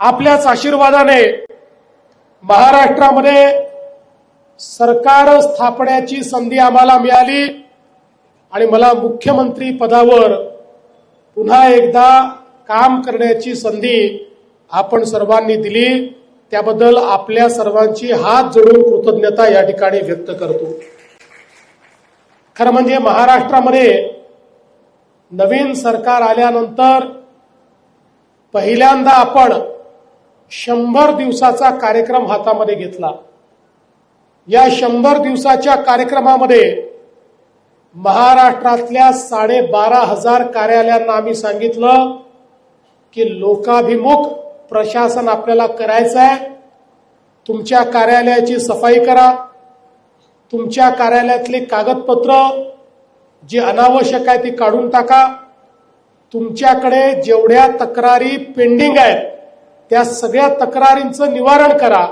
आपल्याच आशीर्वादाने महाराष्ट्रामध्ये सरकार स्थापण्याची संधी आम्हाला मिळाली आणि मला मुख्यमंत्री पदावर पुन्हा एकदा काम करण्याची संधी आपण सर्वांनी दिली. त्याबद्दल आपल्या सर्वांची हात जोडून कृतज्ञता या ठिकाणी व्यक्त करतो. खरं म्हणजे महाराष्ट्रामध्ये नवीन सरकार आल्यानंतर पहिल्यांदा आपण शंभर दिवसाचा कार्यक्रम हातामध्ये घेतला. या शंभर दिवसाच्या कार्यक्रमामध्ये महाराष्ट्रातल्या साडेबारा हजार कार्यालयांना आम्ही सांगितलं की लोकाभिमुख प्रशासन आपल्याला करायचं आहे तुमच्या कार्यालयाची सफाई करा. तुमच्या कार्यालयातली कागदपत्र जी अनावश्यक आहे ती काढून टाका. तुमच्याकडे जेवढ्या तक्रारी पेंडिंग आहेत त्या सगळ्या तक्रारींचं निवारण करा.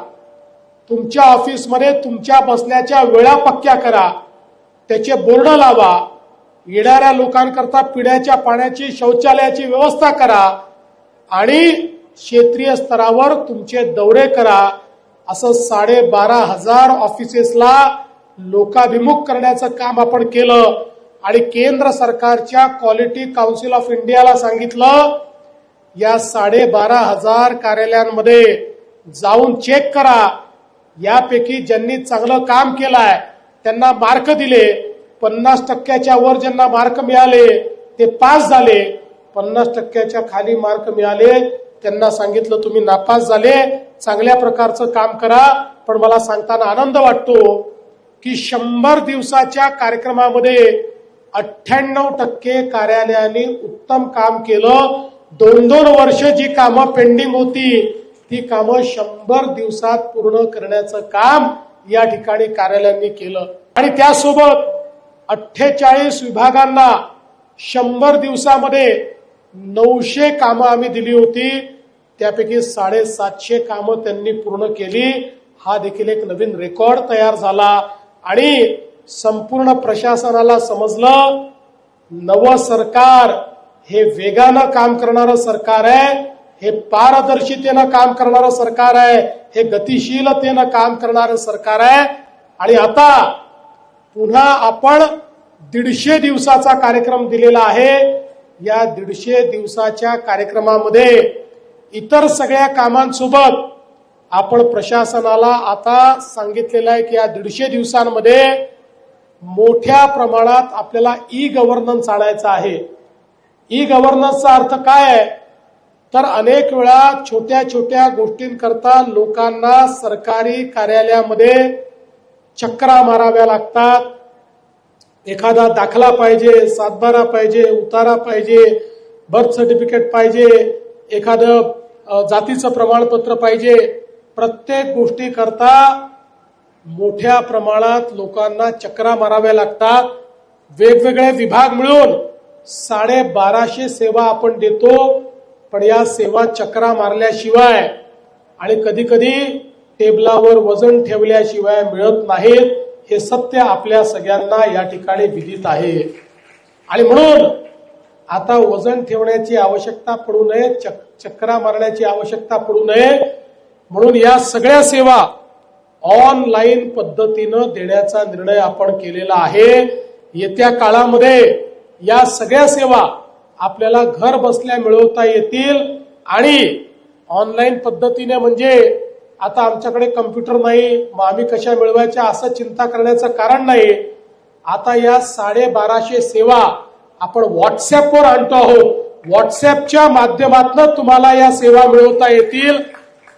तुमच्या ऑफिसमध्ये तुमच्या बसण्याच्या वेळा पक्क्या करा. त्याचे बोर्ड लावा. येणाऱ्या लोकांकरता पिण्याच्या पाण्याची शौचालयाची व्यवस्था करा. आणि क्षेत्रीय स्तरावर तुमचे दौरे करा. असं साडेबारा हजार ऑफिसेसला लोकाभिमुख करण्याचं काम आपण केलं. आणि केंद्र सरकारच्या क्वालिटी काउन्सिल ऑफ इंडियाला सांगितलं या साडेबारा हजार कार्यालयांमध्ये जाऊन चेक करा. यापैकी ज्यांनी चांगलं काम केलंय त्यांना मार्क दिले. पन्नास टक्क्याच्या वर ज्यांना मार्क मिळाले ते पास झाले. पन्नास टक्क्याच्या खाली मार्क मिळाले त्यांना सांगितलं तुम्ही नापास झाले. चांगल्या प्रकारचं काम करा. पण मला सांगताना आनंद वाटतो की शंभर दिवसाच्या कार्यक्रमामध्ये अठ्ठ्याण्णव टक्के कार्यालयांनी उत्तम काम केलं. दोन दोन वर्ष जी कामं पेंडिंग होती ती कामं शंभर दिवसात पूर्ण करण्याचं काम या ठिकाणी कार्यालयांनी केलं. आणि त्यासोबत अठ्ठेचाळीस विभागांना शंभर दिवसामध्ये नऊशे कामं आम्ही दिली होती. त्यापैकी साडेसातशे कामं त्यांनी पूर्ण केली. हा देखील एक नवीन रेकॉर्ड तयार झाला. आणि संपूर्ण प्रशासनाला समजलं नवं सरकार हे वेगानं काम करणारं सरकार आहे हे पारदर्शितेनं काम करणारं सरकार आहे हे गतिशीलतेनं काम करणारं सरकार आहे. आणि आता पुन्हा आपण दीडशे दिवसाचा कार्यक्रम दिलेला आहे. या दीडशे दिवसाच्या कार्यक्रमामध्ये इतर सगळ्या कामांसोबत आपण प्रशासनाला आता सांगितलेलं आहे की या दीडशे दिवसांमध्ये मोठ्या प्रमाणात आपल्याला ई गव्हर्नन्स आणायचं आहे. ई गव्हर्नन्सचा अर्थ काय आहे? तर अनेक वेळा छोट्या छोट्या गोष्टींकरता लोकांना सरकारी कार्यालयामध्ये चक्रा माराव्या लागतात. एखादा दाखला पाहिजे सातबारा पाहिजे उतारा पाहिजे बर्थ सर्टिफिकेट पाहिजे एखादं जातीचं प्रमाणपत्र पाहिजे. प्रत्येक गोष्टी करता मोठ्या प्रमाणात लोकांना चक्रा माराव्या लागतात. वेगवेगळे विभाग मिळून साडेबाराशे सेवा आपण देतो पण या सेवा चक्रा मारल्याशिवाय आणि कधी कधी टेबलावर वजन ठेवल्याशिवाय मिळत नाहीत हे सत्य आपल्या सगळ्यांना या ठिकाणी विदित आहे. आणि म्हणून आता वजन ठेवण्याची आवश्यकता पडू नये चक चक्रा मारण्याची आवश्यकता पडू नये म्हणून या सगळ्या सेवा ऑनलाईन पद्धतीनं देण्याचा निर्णय आपण केलेला आहे. येत्या काळामध्ये या सगळ्या सेवा आपल्याला घर बसल्या मिळवता येतील आणि ऑनलाईन पद्धतीने म्हणजे आता आमच्याकडे कम्प्युटर नाही मग आम्ही कशा मिळवायच्या असं चिंता करण्याचं कारण नाही. आता या साडेबाराशे सेवा आपण व्हॉट्सअपवर आणतो आहोत. व्हॉट्सअपच्या माध्यमातून तुम्हाला या सेवा मिळवता येतील.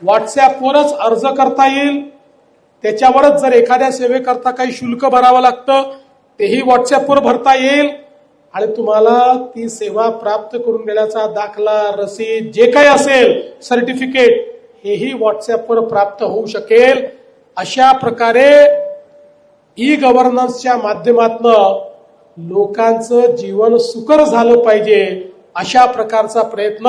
व्हॉट्सअपवरच अर्ज करता येईल. त्याच्यावरच जर एखाद्या सेवेकरता काही शुल्क भरावं लागतं तेही व्हॉट्सअपवर भरता येईल. आणि तुम्हाला ती सेवा प्राप्त करून घेण्याचा दाखला रसीद जे काही असेल सर्टिफिकेट हेही व्हॉट्सअपवर प्राप्त होऊ शकेल. अशा प्रकारे ई गव्हर्नन्सच्या माध्यमातून लोकांचं जीवन सुकर झालं पाहिजे अशा प्रकारचा प्रयत्न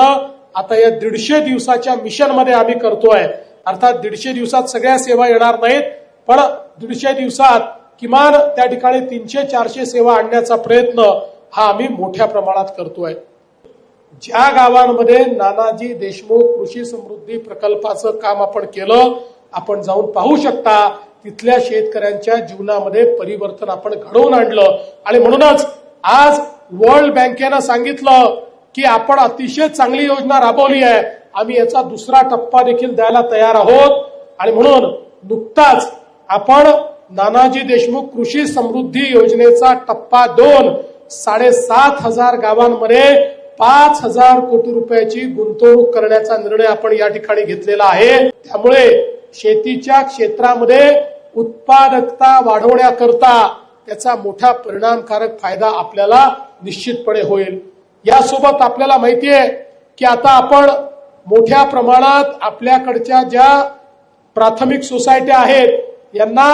आता या दीडशे दिवसाच्या मिशनमध्ये आम्ही करतोय. अर्थात दीडशे दिवसात सगळ्या सेवा येणार नाहीत पण दीडशे दिवसात किमान त्या ठिकाणी तीनशे चारशे सेवा आणण्याचा प्रयत्न हा आम्ही मोठ्या प्रमाणात करतोय. ज्या गावांमध्ये नानाजी देशमुख कृषी समृद्धी प्रकल्पाचं काम आपण केलं आपण जाऊन पाहू शकता तिथल्या शेतकऱ्यांच्या जीवनामध्ये परिवर्तन आपण घडवून आणलं. आणि म्हणूनच आज वर्ल्ड बँकेनं सांगितलं की आपण अतिशय चांगली योजना राबवली आहे. आम्ही याचा दुसरा टप्पा देखील द्यायला तयार आहोत. आणि म्हणून नुकताच आपण नानाजी देशमुख कृषी समृद्धी योजनेचा टप्पा दोन साडेसात हजार गावांमध्ये पाच हजार कोटी रुपयाची गुंतवणूक करण्याचा निर्णय आपण या ठिकाणी घेतलेला आहे. त्यामुळे शेतीच्या क्षेत्रामध्ये उत्पादकता वाढवण्याकरता त्याचा मोठा परिणामकारक फायदा आपल्याला निश्चितपणे होईल. यासोबत आपल्याला माहिती आहे की आता आपण मोठ्या प्रमाणात आपल्याकडच्या ज्या प्राथमिक सोसायट्या आहेत यांना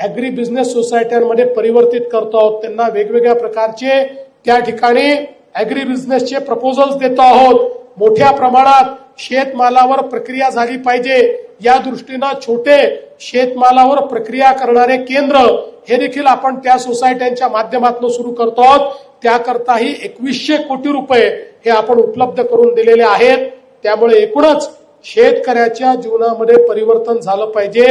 ॲग्री बिझनेस सोसायट्यांमध्ये परिवर्तित करतो आहोत. त्यांना वेगवेगळ्या प्रकारचे त्या ठिकाणी ॲग्री बिझनेसचे प्रपोजल्स देतो आहोत. मोठ्या प्रमाणात शेतमालावर प्रक्रिया झाली पाहिजे. या दृष्टीनं छोटे शेतमालावर प्रक्रिया करणारे केंद्र हे देखील आपण त्या सोसायट्यांच्या माध्यमातून सुरू करतो आहोत. त्याकरताही एकवीसशे कोटी रुपये हे आपण उपलब्ध करून दिलेले आहेत. त्यामुळे एकूणच शेतकऱ्याच्या जीवनामध्ये परिवर्तन झालं पाहिजे.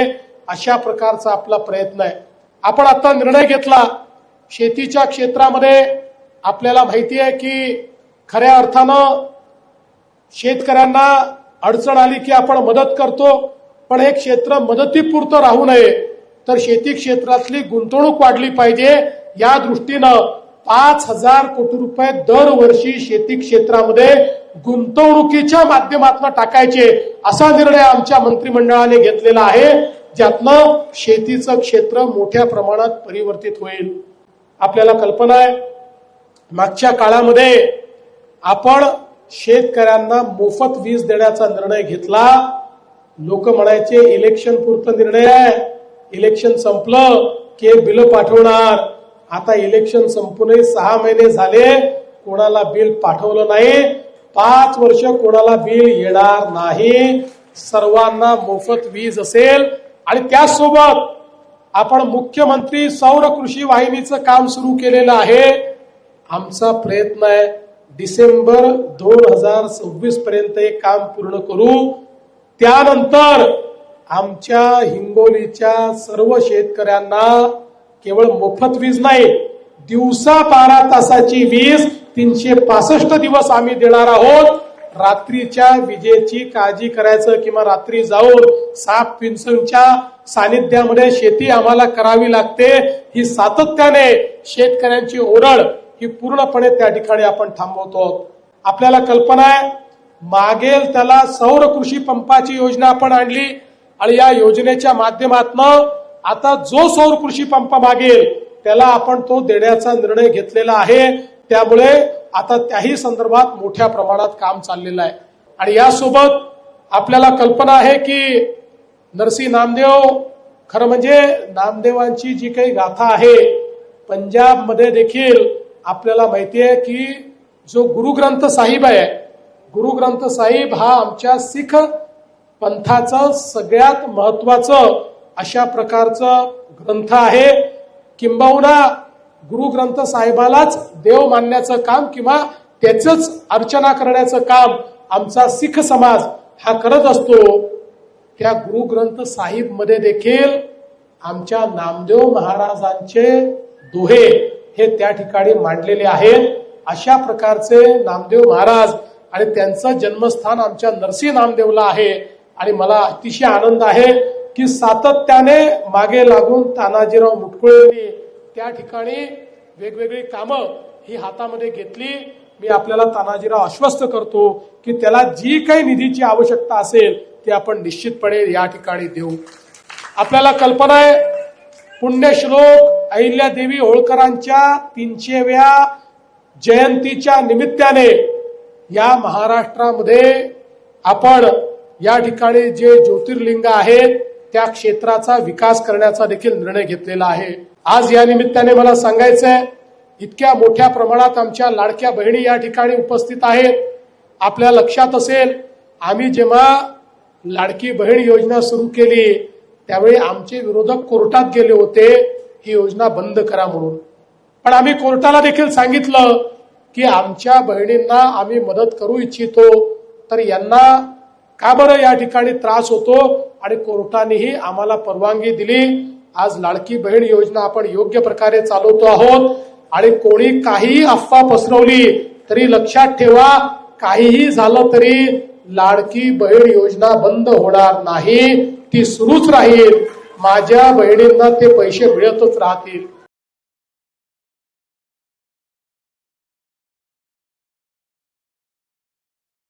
अशा प्रकारचा आपला प्रयत्न आहे. आपण आता निर्णय घेतला. शेतीच्या क्षेत्रामध्ये आपल्याला माहिती आहे की खऱ्या अर्थानं शेतकऱ्यांना अडचण आली की आपण मदत करतो. पण हे क्षेत्र मदतीपुरतं राहू नये. तर शेती क्षेत्रातली गुंतवणूक वाढली पाहिजे. या दृष्टीनं पाच हजार कोटी रुपये दरवर्षी शेती क्षेत्रामध्ये गुंतवणुकीच्या माध्यमातून टाकायचे असा निर्णय आमच्या मंत्रिमंडळाने घेतलेला आहे. ज्यातनं शेतीचं क्षेत्र मोठ्या प्रमाणात परिवर्तित होईल. आपल्याला कल्पना आहे मागच्या काळामध्ये आपण शेतकऱ्यांना मोफत वीज देण्याचा निर्णय घेतला. लोक म्हणायचे इलेक्शन पुरतं निर्णय आहे. इलेक्शन संपलं की बिल पाठवणार. आता इलेक्शन संपूनही सहा महिने झाले कोणाला बिल पाठवलं नाही. पाच वर्ष कोणाला बिल येणार नाही. सर्वांना मोफत वीज असेल आणि त्याचसोबत आपण मुख्यमंत्री सौर कृषी वाहिनीचं काम सुरू केलेलं आहे. आमचा प्रयत्न आहे डिसेंबर दोन हजार सव्वीस पर्यंत हे काम पूर्ण करू. त्यानंतर आमच्या हिंगोलीच्या सर्व शेतकऱ्यांना केवळ मोफत वीज नाही दिवसा बारा तासाची वीज तीनशे पासष्ट दिवस आम्ही देणार आहोत. रात्रीच्या विजेची काळजी करायचं किंवा रात्री जाऊन साप पिंचूंच्या सानिध्यामध्ये शेती आम्हाला करावी लागते ही सातत्याने शेतकऱ्यांची ओरड ही पूर्णपणे त्या ठिकाणी आपण थांबवतो. आपल्याला कल्पना आहे मागेल त्याला सौर कृषी पंपाची योजना आपण आणली आणि या योजनेच्या माध्यमातनं आता जो सौर कृषी पंप मागेल त्याला आपण तो देण्याचा निर्णय घेतलेला आहे. त्यामुळे आता त्याही संदर्भात मोठ्या प्रमाणात काम चाललेलं आहे. आणि यासोबत आपल्याला कल्पना आहे की नरसी नामदेव खरं म्हणजे नामदेवांची जी काही गाथा आहे पंजाबमध्ये देखील आपल्याला माहिती आहे की जो गुरुग्रंथ साहिब आहे गुरुग्रंथ साहिब हा आमच्या सिख पंथाचं सगळ्यात महत्वाचं अशा प्रकारचं ग्रंथ आहे. किंबहुना गुरुग्रंथ साहेबालाच देव मानण्याचं काम किंवा त्याचंच अर्चना करण्याचं काम आमचा सिख समाज हा करत असतो त्या गुरुग्रंथ साहिबमध्ये देखील आमच्या नामदेव महाराजांचे दोहे हे त्या ठिकाणी मांडलेले आहेत. अशा प्रकारचे नामदेव महाराज आणि त्यांचं जन्मस्थान आमच्या नरसी नामदेवला आहे आणि मला अतिशय आनंद आहे की सातत्याने मागे लागून तानाजीराव मुटकुळेंनी त्या ठिकाणी वेगवेगळी कामं ही हातामध्ये घेतली. मी आपल्याला तानाजीराव आश्वस्त करतो की त्याला जी काही निधीची आवश्यकता असेल ती आपण निश्चितपणे या ठिकाणी देऊ. आपल्याला कल्पना आहे पुण्यश्लोक अहिल्यादेवी होळकरांच्या तीनशेव्या जयंतीच्या निमित्ताने या महाराष्ट्रामध्ये आपण या ठिकाणी जे ज्योतिर्लिंग आहेत त्या क्षेत्राचा विकास करण्याचा देखील निर्णय घेतलेला आहे. आज या निमित्ताने मला सांगायचं आहे इतक्या मोठ्या प्रमाणात आमच्या लाडक्या बहिणी या ठिकाणी उपस्थित आहेत. आपल्या लक्षात असेल आम्ही जेव्हा लाडकी बहीण योजना सुरू केली त्यावेळी आमचे विरोधक कोर्टात गेले होते ही योजना बंद करा म्हणून. पण आम्ही कोर्टाला देखील सांगितलं की आमच्या बहिणींना आम्ही मदत करू इच्छितो तर यांना का बरं या ठिकाणी त्रास होतो? आणि कोर्टानेही आम्हाला परवानगी दिली. आज लाडकी बहीण योजना आपण योग्य प्रकारे चालवतो आहोत. आणि कोणी काहीही अफवा पसरवली तरी लक्षात ठेवा काहीही झालं तरी लाडकी बहीण योजना बंद होणार नाही. ती सुरूच राहील. माझ्या बहिणींना ते पैसे मिळतच राहतील.